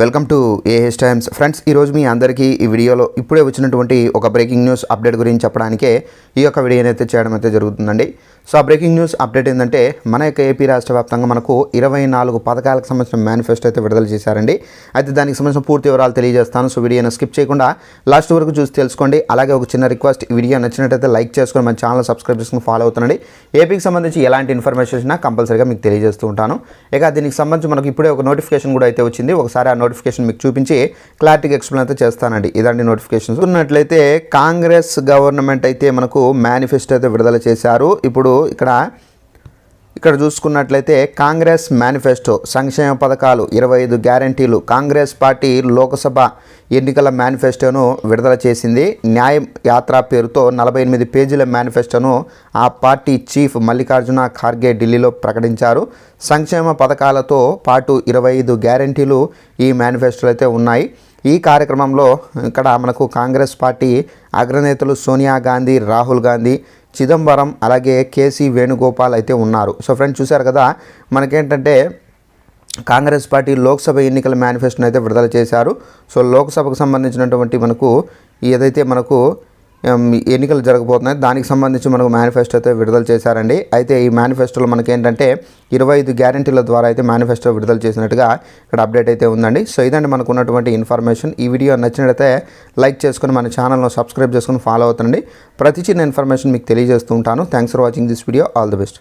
Welcome to A H times friends ఈరోజు మీ అందరికీ ఈ వీడియోలో ఇప్పుడే వచ్చినటువంటి ఒక బ్రేకింగ్ న్యూస్ అప్డేట్ గురించి చెప్పడానికే ఈ యొక్క వీడియోని అయితే చేయడం అయితే జరుగుతుందండి. సో ఆ బ్రేకింగ్ న్యూస్ అప్డేట్ ఏంటంటే మన యొక్క ఏపీ రాష్ట్ర వ్యాప్తంగా మనకు ఇరవై నాలుగు పథకాలకు సంబంధించిన మేనిఫెస్టో అయితే విడుదల చేశారండి. అయితే దానికి సంబంధించిన పూర్తి వివరాలు తెలియజేస్తాను. సో వీడియోని స్కిప్ చేయకుండా లాస్ట్ వరకు చూసి తెలుసుకోండి. అలాగే ఒక చిన్న రిక్వెస్ట్ ఈ వీడియో నచ్చినట్టయితే లైక్ చేసుకొని మన ఛానల్ సబ్స్క్రైబ్ చేసుకుని ఫాలో అవుతుండండి. ఏపీకి సంబంధించి ఎలాంటి ఇన్ఫర్మేషన్ వచ్చినా కంపల్సరీగా మీకు తెలియజేస్తూ ఉంటాను. ఇక దీనికి సంబంధించి మనకు ఇప్పుడే ఒక నోటిఫికేషన్ కూడా అయితే వచ్చింది. ఒకసారి ఆ నోటిఫికేషన్ మీకు చూపించి క్లారిటీగా ఎక్స్ప్లెయిన్ అయితే చేస్తానండి. ఇదండి నోటిఫికేషన్స్ ఉన్నట్లయితే కాంగ్రెస్ గవర్నమెంట్ అయితే మనకు మేనిఫెస్టో అయితే విడుదల చేశారు. ఇప్పుడు ఇక్కడ ఇక్కడ చూసుకున్నట్లయితే కాంగ్రెస్ మేనిఫెస్టో సంక్షేమ పథకాలు ఇరవై ఐదు గ్యారంటీలు కాంగ్రెస్ పార్టీ లోకసభ ఎన్నికల మేనిఫెస్టోను విడుదల చేసింది. న్యాయం యాత్ర పేరుతో నలభై ఎనిమిది పేజీల మేనిఫెస్టోను ఆ పార్టీ చీఫ్ మల్లికార్జున ఖార్గే ఢిల్లీలో ప్రకటించారు. సంక్షేమ పథకాలతో పాటు ఇరవై ఐదు గ్యారంటీలు ఈ మేనిఫెస్టోలు అయితే ఉన్నాయి. ఈ కార్యక్రమంలో ఇక్కడ మనకు కాంగ్రెస్ పార్టీ అగ్రనేతలు సోనియా గాంధీ రాహుల్ గాంధీ చిదంబరం అలాగే కేసీ వేణుగోపాల్ అయితే ఉన్నారు. సో ఫ్రెండ్స్ చూశారు కదా మనకేంటంటే కాంగ్రెస్ పార్టీ లోక్సభ ఎన్నికల మేనిఫెస్టోని అయితే విడుదల చేశారు. సో లోక్సభకు సంబంధించినటువంటి మనకు ఏదైతే మనకు ఎన్నికలు జరగబోతున్నాయి. దానికి సంబంధించి మనకు మేనిఫెస్టో అయితే విడుదల చేశారండి. అయితే ఈ మేనిఫెస్టోలో మనకేంటంటే ఇరవై ఐదు గ్యారంటీల ద్వారా అయితే మేనిఫెస్టో విడుదల చేసినట్టుగా ఇక్కడ అప్డేట్ అయితే ఉందండి. సో ఇదండి మనకు ఉన్నటువంటి ఇన్ఫర్మేషన్ ఈ వీడియో నచ్చినట్లయితే లైక్ చేసుకుని మన ఛానల్ను సబ్స్క్రైబ్ చేసుకుని ఫాలో అవుతుండండి. ప్రతి చిన్న ఇన్ఫర్మేషన్ మీకు తెలియజేస్తూ ఉంటాను. Thanks for watching this video all the best